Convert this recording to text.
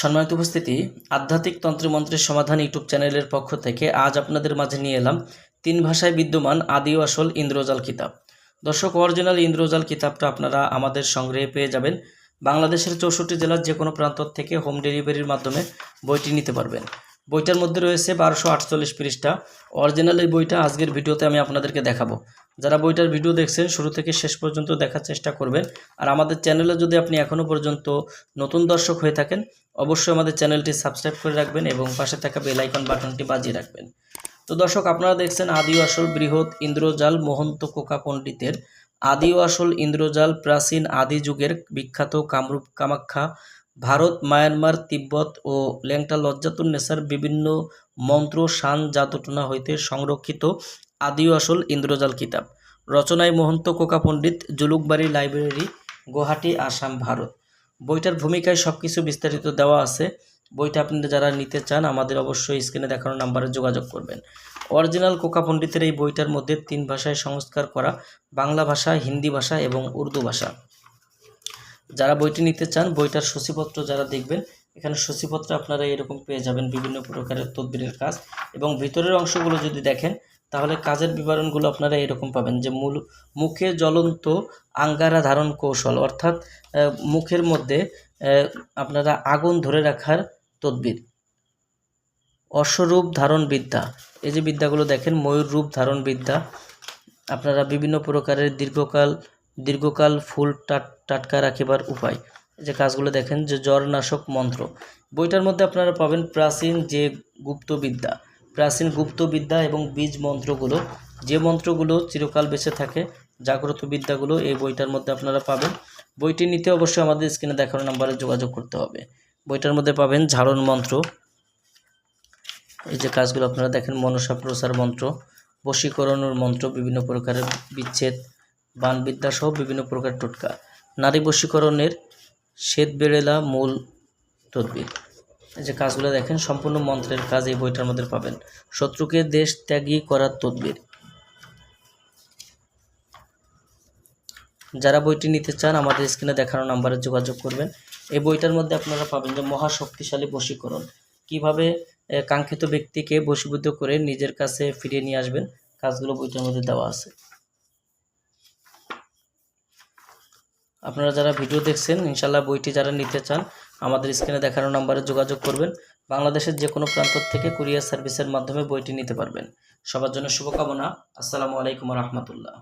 সম্মানিত উপস্থিতি, আধ্যাত্মিক তন্ত্রমন্ত্রের সমাধান ইউটিউব চ্যানেলের পক্ষ থেকে আজ আপনাদের মাঝে নিয়ে এলাম তিন ভাষায় বিদ্যমান আদি ও আসল ইন্দ্রজাল কিতাব। দর্শক অরিজিনাল ইন্দ্রজাল কিতাবটা আপনারা আমাদের সংগ্রহে পেয়ে যাবেন। বাংলাদেশের চৌষট্টি জেলার যে কোনো প্রান্ত থেকে হোম ডেলিভারির মাধ্যমে বইটি নিতে পারবেন। বইটার মধ্যে রয়েছে বারোশো আটচল্লিশ পৃষ্ঠা। অরিজিনাল এই বইটা আজকের ভিডিওতে আমি আপনাদেরকে দেখাবো। যারা বইটার ভিডিও দেখছেন, শুরু থেকে শেষ পর্যন্ত দেখার চেষ্টা করবেন। আর আমাদের চ্যানেলে যদি আপনি এখনও পর্যন্ত নতুন দর্শক হয়ে থাকেন, অবশ্যই আমাদের চ্যানেলটি সাবস্ক্রাইব করে রাখবেন এবং পাশে থাকা বেল আইকন বাটনটি বাজিয়ে রাখবেন। তো দর্শক, আপনারা দেখছেন আদি আসল বৃহৎ ইন্দ্রজাল মহন্ত কোকা পণ্ডিতের। আদি আসল ইন্দ্রজাল প্রাচীন আদি যুগের বিখ্যাত কামরূপ কামাখ্যা ভারত, মায়ানমার, তিব্বত ও ল্যাংটা লজ্জাতুন্নেসার বিভিন্ন মন্ত্র শান জাদুটনা হইতে সংরক্ষিত আদিও আসল ইন্দ্রজাল কিতাব। রচনায় মহন্ত কোকা পণ্ডিত জুলুকবাড়ি লাইব্রেরি, গুয়াহাটি, আসাম, ভারত। বইটার ভূমিকায় সব কিছু বিস্তারিত দেওয়া আছে। বইটা আপনারা যারা নিতে চান, আমাদের অবশ্যই স্ক্রিনে দেখানো নাম্বারে যোগাযোগ করবেন। অরিজিনাল কোকা পণ্ডিতের এই বইটার মধ্যে তিন ভাষায় সংস্কার করা বাংলা ভাষা, হিন্দি ভাষা এবং উর্দু ভাষা। যারা বইটি নিতে চান, বইটার সূচিপত্র যারা দেখবেন, এখানে সূচিপত্র আপনারা এরকম পেয়ে যাবেন বিভিন্ন প্রকারের তদবিরের কাজ এবং ভিতরের অংশগুলো যদি দেখেন, তাহলে কাজের বিবরণগুলো আপনারা এরকম পাবেন যে মূল, মুখে জ্বলন্ত আঙ্গারা ধারণ কৌশল, অর্থাৎ মুখের মধ্যে আপনারা আগুন ধরে রাখার তদবির। অশ্বরূপ ধারণ বিদ্যা, এই যে বিদ্যাগুলো দেখেন, ময়ূর রূপ ধারণ বিদ্যা, আপনারা বিভিন্ন প্রকারের দীর্ঘকাল দীর্ঘকাল ফুল টাট, টাটকা রাখিবার উপায়। যে কাজগুলো দেখেন যে জ্বরনাশক মন্ত্র। বইটার মধ্যে আপনারা পাবেন প্রাচীন যে গুপ্তবিদ্যা প্রাচীন গুপ্তবিদ্যা এবং বীজ মন্ত্রগুলো। যে মন্ত্রগুলো চিরকাল বেঁচে থাকে, জাগ্রত বিদ্যাগুলো এই বইটার মধ্যে আপনারা পাবেন। বইটি নিতে অবশ্যই আমাদের স্ক্রিনে দেখানো নাম্বারে যোগাযোগ করতে হবে। বইটার মধ্যে পাবেন ঝাড়ন মন্ত্র। এই যে কাজগুলো আপনারা দেখেন মনসা প্রসার মন্ত্র, বশীকরণের মন্ত্র, বিভিন্ন প্রকারের বিচ্ছেদ বানবিদ্যা সহ বিভিন্ন প্রকার টোটকা। নারী বশীকরণের শ্বেত বেড়েলা মূল তদবির। যে কাজগুলো দেখেন, সম্পূর্ণ মন্ত্রের কাজ এই বইটার মধ্যে পাবেন। শত্রুকে দেশ ত্যাগী করার তদবির। যারা বইটি নিতে চান, আমাদের স্ক্রিনে দেখানো নাম্বারে যোগাযোগ করবেন। এই বইটার মধ্যে আপনারা পাবেন যে মহাশক্তিশালী বশীকরণ। কীভাবে কাঙ্ক্ষিত ব্যক্তিকে বশীভূত করে নিজের কাছে ফিরিয়ে নিয়ে আসবেন, কাজগুলো বইটার মধ্যে দেওয়া আছে। আপনারা যারা ভিডিও দেখছেন ইনশাল্লাহ বইটি যারা নিতে চান, আমাদের স্ক্রিনে দেখানো নাম্বারে যোগাযোগ করবেন। বাংলাদেশের যে কোনো প্রান্ত থেকে কুরিয়ার সার্ভিসের মাধ্যমে বইটি নিতে পারবেন। সবার জন্য শুভকামনা। আসসালামু আলাইকুম রহমতুল্লাহ।